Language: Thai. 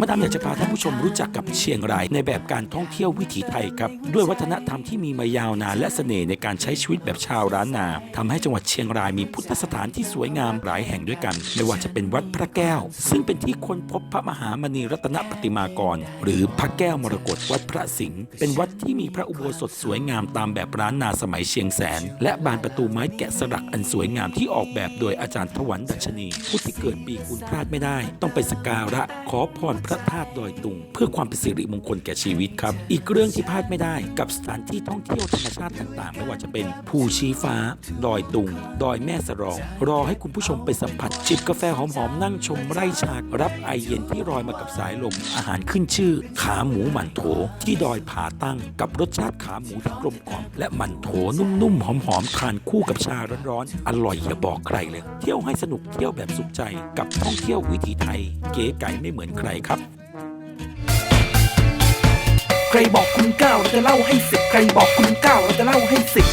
มาดามอยากจะพาท่านผู้ชมรู้จักกับเชียงรายในแบบการท่องเที่ยววิถีไทยครับ ด้วยวัฒนธรรมที่มีมายาวนานและเสน่ห์ในการใช้ชีวิตแบบชาวร้านนาทำให้จังหวัดเชียงรายมีพุทธสถานที่สวยงามหลายแห่งด้วยกัน ไม่ว่าจะเป็นวัดพระแก้ว ซึ่งเป็นที่ค้นพบพระมหามณีรัตนปฏิมากร หรือพระแก้วมรกตวัดพระสิงห์เป็นวัดที่มีพระอุโบสถสวยงามตามแบบร้านนาสมัยเชียงแสน และบานประตูไม้แกะสลักอันสวยงามที่ออกแบบโดยอาจารย์ถวันดัชนีผู้ที่เกิดปีกุลพลาดไม่ได้ ต้องไปสักการะขอพรพระธาตุดอยตุง เพื่อความเป็นสิริมงคลแก่ชีวิตครับ อีกเรื่องที่พลาดไม่ได้กับสถานที่ท่องเที่ยวธรรมชาติต่างๆ ไม่ว่าจะเป็นภูชีฟ้า ดอยตุง ดอยแม่สรอง รอให้คุณผู้ชมไปสัมผัสจิบกาแฟหอมๆนั่งชมไร่ชารับไอเย็นที่รอยมากับสายลมอาหารขึ้นชื่อ ขาหมูหมั่นโถ ที่ดอยผาตั้งกับรสชาติขาหมูที่กลมกล่อมและหมั่นโถนุ่มๆหอมๆทานคู่กับชาร้อนๆอร่อยอย่าบอกใครเลย เที่ยวให้สนุกเที่ยวแบบสุขใจ กับท่องเที่ยววิถีไทย เก๋ไก๋ไม่เหมือนใครครับ ใครบอกคุณก้าวเราจะเล่าให้สิบใครบอกคุณก้าวเราจะเล่าให้สิบ